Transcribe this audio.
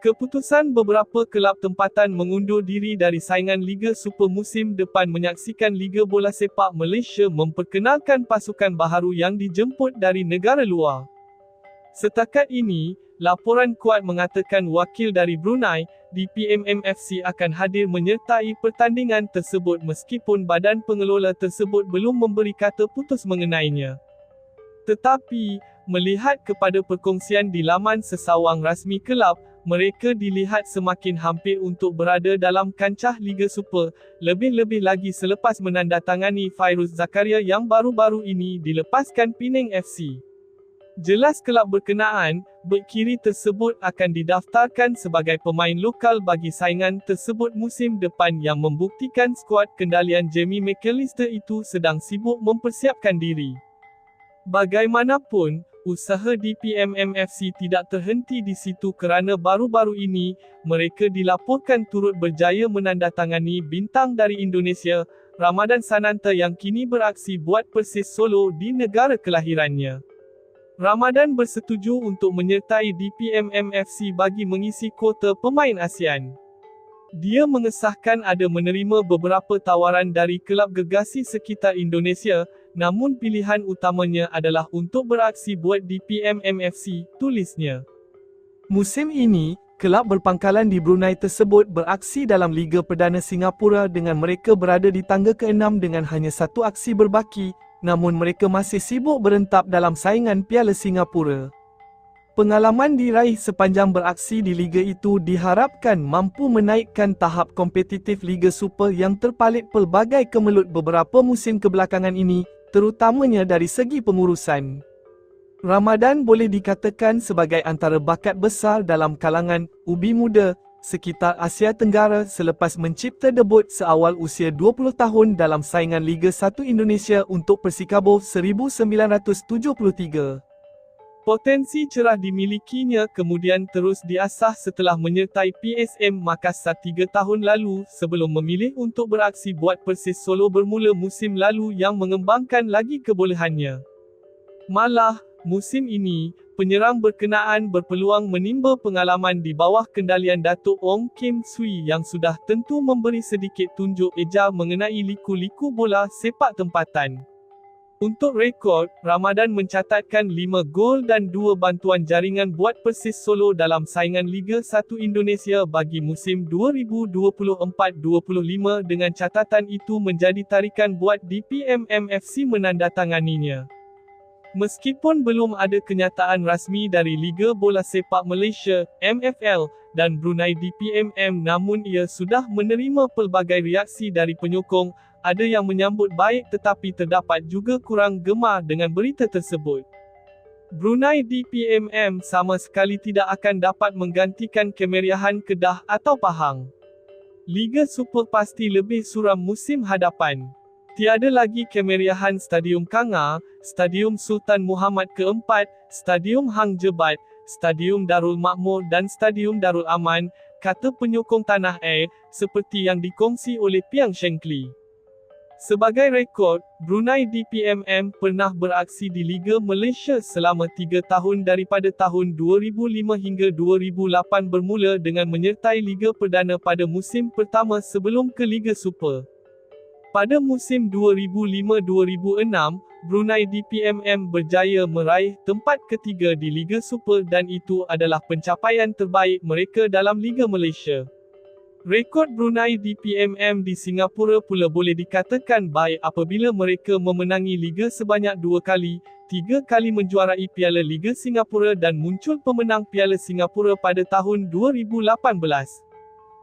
Keputusan beberapa kelab tempatan mengundur diri dari saingan Liga Super musim depan menyaksikan Liga Bola Sepak Malaysia memperkenalkan pasukan baharu yang dijemput dari negara luar. Setakat ini, laporan kuat mengatakan wakil dari Brunei, DPMMFC akan hadir menyertai pertandingan tersebut meskipun badan pengelola tersebut belum memberi kata putus mengenainya. Tetapi, melihat kepada perkongsian di laman sesawang rasmi kelab, mereka dilihat semakin hampir untuk berada dalam kancah Liga Super, lebih-lebih lagi selepas menandatangani Fairuz Zakaria yang baru-baru ini dilepaskan Penang FC. Jelas kelab berkenaan, bek kiri tersebut akan didaftarkan sebagai pemain lokal bagi saingan tersebut musim depan yang membuktikan skuad kendalian Jamie McAllister itu sedang sibuk mempersiapkan diri. Bagaimanapun, usaha DPMMFC tidak terhenti di situ kerana baru-baru ini, mereka dilaporkan turut berjaya menandatangani bintang dari Indonesia, Ramadan Sananta yang kini beraksi buat Persis Solo di negara kelahirannya. Ramadan bersetuju untuk menyertai DPMMFC bagi mengisi kota pemain ASEAN. Dia mengesahkan ada menerima beberapa tawaran dari kelab gegasi sekitar Indonesia, namun pilihan utamanya adalah untuk beraksi buat di PMMFC, tulisnya. Musim ini, kelab berpangkalan di Brunei tersebut beraksi dalam Liga Perdana Singapura dengan mereka berada di tangga ke-6 dengan hanya satu aksi berbaki, namun mereka masih sibuk berentap dalam saingan Piala Singapura. Pengalaman diraih sepanjang beraksi di liga itu diharapkan mampu menaikkan tahap kompetitif Liga Super yang terpalit pelbagai kemelut beberapa musim kebelakangan ini, terutamanya dari segi pengurusan. Ramadan boleh dikatakan sebagai antara bakat besar dalam kalangan ubi muda sekitar Asia Tenggara selepas mencipta debut seawal usia 20 tahun dalam saingan Liga 1 Indonesia untuk Persikabo 1973. Potensi cerah dimilikinya kemudian terus diasah setelah menyertai PSM Makassar 3 tahun lalu sebelum memilih untuk beraksi buat Persis Solo bermula musim lalu yang mengembangkan lagi kebolehannya. Malah, musim ini, penyerang berkenaan berpeluang menimba pengalaman di bawah kendalian Datuk Ong Kim Sui yang sudah tentu memberi sedikit tunjuk eja mengenai liku-liku bola sepak tempatan. Untuk rekod, Ramadan mencatatkan 5 gol dan 2 bantuan jaringan buat Persis Solo dalam saingan Liga 1 Indonesia bagi musim 2024-25 dengan catatan itu menjadi tarikan buat DPM FC menandatanganinya. Meskipun belum ada kenyataan rasmi dari Liga Bola Sepak Malaysia, MFL, dan Brunei DPMM namun ia sudah menerima pelbagai reaksi dari penyokong, ada yang menyambut baik tetapi terdapat juga kurang gemar dengan berita tersebut. Brunei DPMM sama sekali tidak akan dapat menggantikan kemeriahan Kedah atau Pahang. Liga Super pasti lebih suram musim hadapan. Tiada lagi kemeriahan Stadium Kanga, Stadium Sultan Muhammad keempat, Stadium Hang Jebat, Stadium Darul Makmur dan Stadium Darul Aman, kata penyokong tanah air, seperti yang dikongsi oleh Piang Shengkli. Sebagai rekod, Brunei DPMM pernah beraksi di Liga Malaysia selama tiga tahun daripada tahun 2005 hingga 2008 bermula dengan menyertai Liga Perdana pada musim pertama sebelum ke Liga Super. Pada musim 2005-2006, Brunei DPMM berjaya meraih tempat ketiga di Liga Super dan itu adalah pencapaian terbaik mereka dalam Liga Malaysia. Rekod Brunei DPMM di Singapura pula boleh dikatakan baik apabila mereka memenangi Liga sebanyak dua kali, tiga kali menjuarai Piala Liga Singapura dan muncul pemenang Piala Singapura pada tahun 2018.